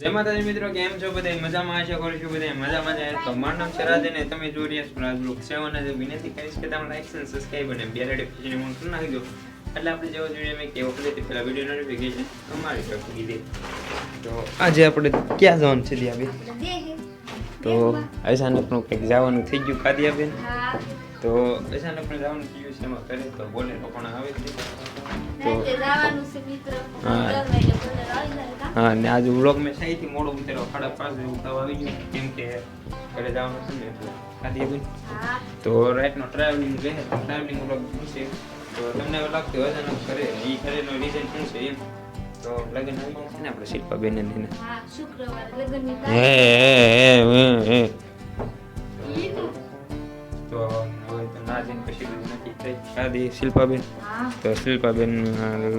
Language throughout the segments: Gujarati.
જય માતાજી મિત્રો કેમ છો બધા મજામાં આશા કરું છું બધા મજામાં જાય તો મારું નામ છે રાજ અને તમે જોઈ રહ્યા છો રાજ બ્લોગ સેવન અને વિનંતી કરીશ કે તમે લાઈક અને સબસ્ક્રાઇબ અને બે નોટિફિકેશન ઓન કરી નાખજો. એટલે આપણે જેવો જોઈએ મેં કેવો પડે તે પહેલા વીડિયો નોટિફિકેશન અમારી તરફ કીધી તો આજે આપણે ક્યાં જવાનું છે દિયાબેન? તો અચાનકનું કંઈક જવાનું થઈ ગયું કાદિયાબેન તો અચાનકનું જવાનું થઈ ગયું છે એમાં કરે તો બોલે તો પણ આવે છે. હા. હા. ને આજે વ્લોગ મેં સાહીથી મોડો ઉતાર્યો સાડા પાંચ જેવું આવી ગયો. કેમ કે ઘરે જવાનું છે ને એટલે કાદિયાબેન તો રાઈટનો ટ્રાવેલિંગ રહે ટ્રાવેલિંગ વ્લોગ છે તો તમને એવું લાગતું હોય અચાનક કરે એ કરેનો રીઝન શું છે એમ? તો લગ્ન આવી છે ને આપણે શિલ્પાબેન ને. હે હે હે તો હવે જઈને પછી બધું નક્કી થઈ શાદી શિલ્પાબેન. તો શિલ્પાબેન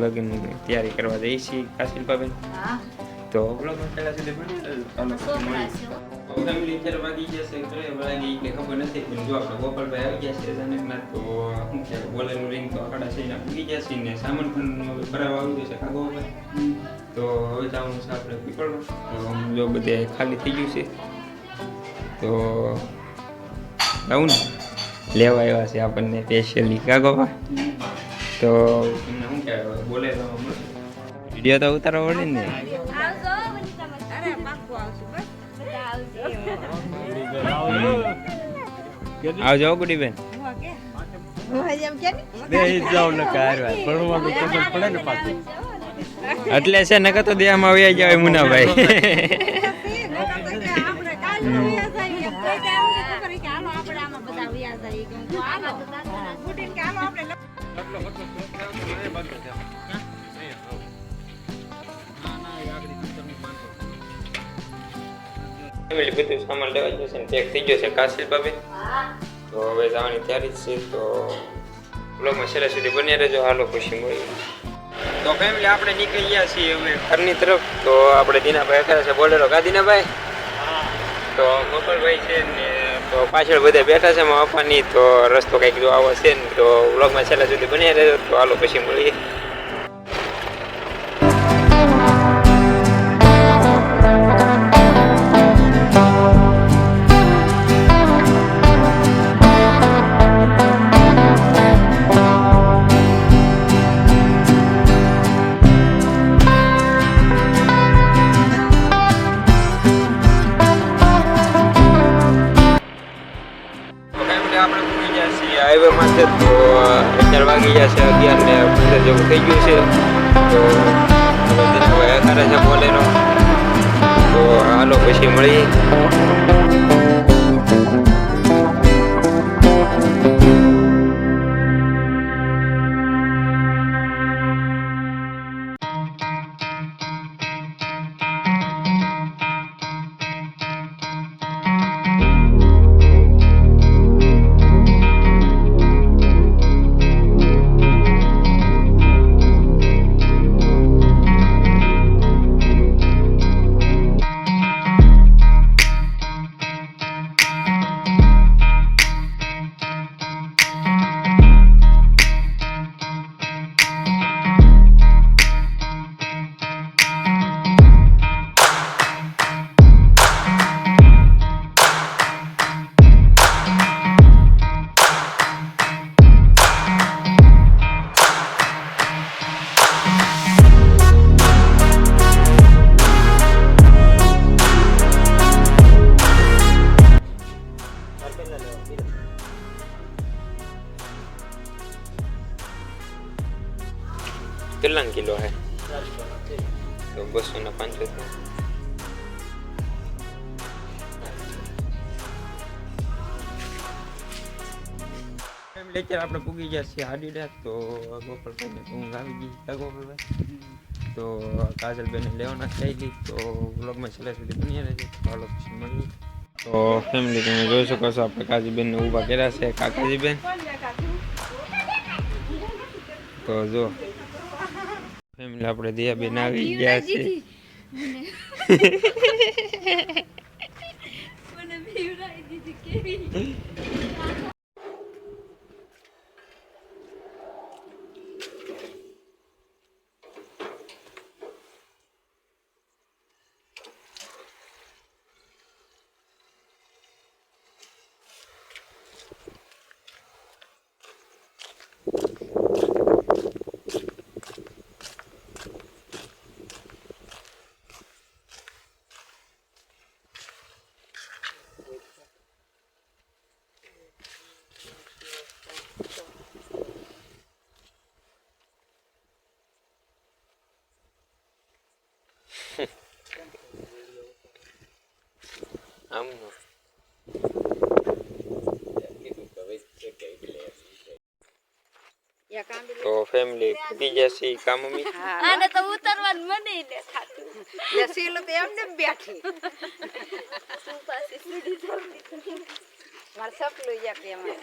લગ્ન તૈયારી કરવા જઈ છીએ કા શિલ્પાબેન? તો બ્લોગમાં પહેલા સુધી બની ચાલો પછી મળીએ. ફેમિલી વાગી ગયા છે ઘરે વાગી કે ખબર નથી પણ જો આપણે ગોપાલભાઈ આવી ગયા છે અચાનકના તો શું છે બોલેલું રિંગ તો આડા છે ને પૂગી ગયા છે ને સામાન પણ ભરાવા આવી છે કાગો તો હવે છે આપણે પીપળમાં. તો આમ જો બધે ખાલી થઈ ગયું છે. તો આવું ને. લેવા આવ્યા છે આપણને સ્પેશિયલી કાગોમાં તો તમને શું કહેવાય? મળશે વીડિયો તો ઉતારો પડે ને. આવજો ગુડી બેન એટલે છે નકર તો દેવામાં આવી જાય મુનાભાઈ. બધું સામાન લેવા જશે ને થઈ ગયો છે કાશીલ બાબે તો હવે જવાની તૈયારી છે તો બ્લોગમાં છેલ્લા સુધી રહેજો હાલો ખુશી મળી તો ફેમિલી આપણે નીકળી ગયા છીએ હવે ઘરની તરફ. તો આપણે દીનાભાઈ અત્યારે છે. બોલેરો કા દીનાભાઈ તો ગોપાલભાઈ છે ને, તો પાછળ બધા બેઠા છે મારા પપ્પાની તો રસ્તો કંઈક જો આવો છે ને, તો બ્લોગમાં છેલ્લા સુધી બન્યા રહેજો, તો હાલો પછી મળીએ. વાગી ગયા છે અગિયાર ને પંદર જેવું થઈ ગયું છે તો હવે અત્યારે છે બોલેનો તો હાલો પછી મળીએ કેટલા કિલો હે તો બસો ને પંચોતેર આપણે પૂગી ગયા છીએ હાડીડા તો ગોપાલભાઈને ઊંઘ આવી ગઈ કા ગોપાલભાઈ તો કાજલબેને લેવાના ગઈ તો વ્લોગમાં છેલ્લા સુધી બની રહેજો તો પછી મળીએ તો ફેમિલી તમે જોઈ શકો છો આપણે કાજીબેનને ઊભા કર્યા છે કાકાજીબેન તો જો ફેમિલી આપણે દિયાબેન આવી ગયા છે. આમ તો ફેમિલી પૂગી જશે કામ મી. આને તો ઉતરવાનું મને ને થાતું. સીલું તો એમને બેઠી. તું પાસે સીડી જલ્દી મારે સપલું કે એમાં.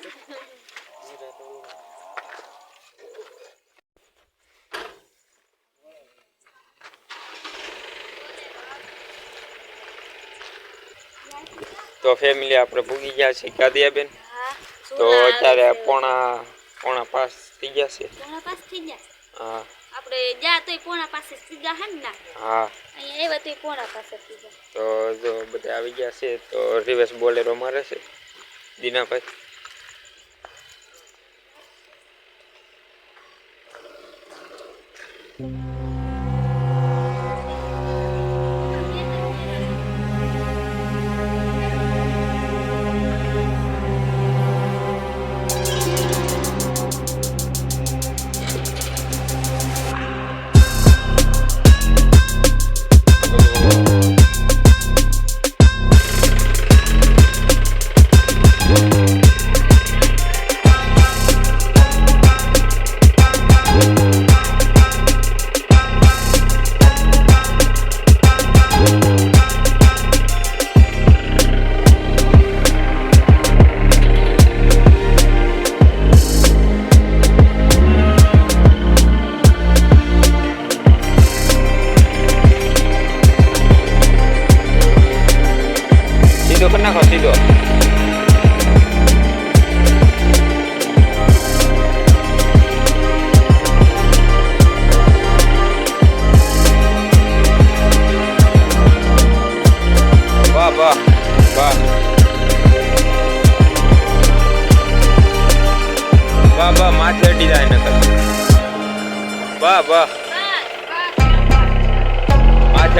તો ફેમિલી આપણે ભૂગી ગયા છે કાદિયા બેન તો અત્યારે પોણા પોણા પાંચ થઈ ગયા છે. પોણા પાસ થઈ ગયા? હા. આપણે જ્યાં તોય પોણા પાસે સીધા હે ને? હા. અહીંયા આવ્યા તોય પોણા પાસે સીધા તો જો બધા આવી ગયા છે તો રિવર્સ બોલેરો મારે છે દીનાભાઈ. સીધો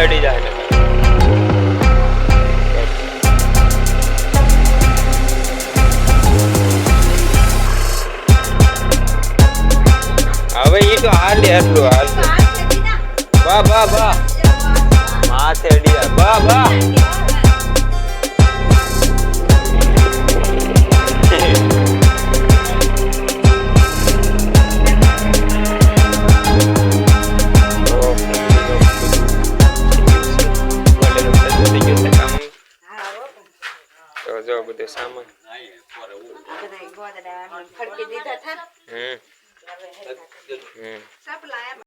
માથે જાય હવે એ તો હાલે એટલું હાલ. વાહ વાહ વાહ. માથે અડી બા વાહ. ફડકી દીધા થા. હમ હમ સપલા એમ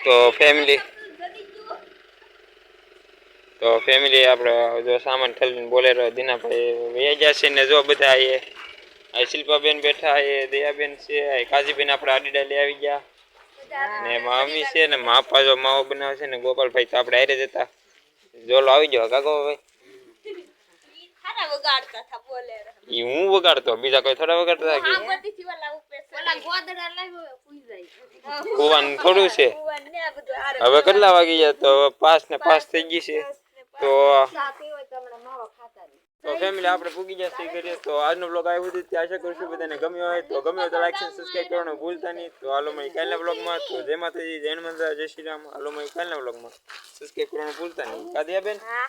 તો ફેમિલી તો ફેમિલી આપણે જો સામાન ઠલીને બોલેરો દીનાભાઈ ગયા છે ને જો બધા એ આ શિલ્પાબેન બેઠા એ દયાબેન છે આ કાજીબેન આપણે આડીડા લઈ આવી ગયા. ને મામી છે ને માપા જો માવો બનાવે છે ને ગોપાલભાઈ તો આપણે હારે જતા જોલો આવી જાવ કાકો ભાઈ ઈ હું વગાડતો બીજા કોઈ થોડા વગાડતા કુવાનું થોડું છે. કુવાન ને આ બધું હારે હવે કેટલા વાગી ગયા? તો પાંચ ને પાંચ થઈ ગઈ છે. તો તો ફેમિલી આપણે પૂગી જશે કરીએ તો આજનો બ્લોગ આવ્યો છે તે આશા કરું છું બધાને ગમ્યો હોય તો ગમ્યો તો લાઈક અને સબસ્ક્રાઈબ કરવાનું ભૂલતા નહીં. તો હાલો મળી કાલના બ્લોગમાં તો જય માતાજી જૈન મંદિર જય શ્રી રામ. હાલો મળી કાલના બ્લોગમાં સબસ્ક્રાઈબ કરવાનું ભૂલતા નહીં. કાદિયા બેન હા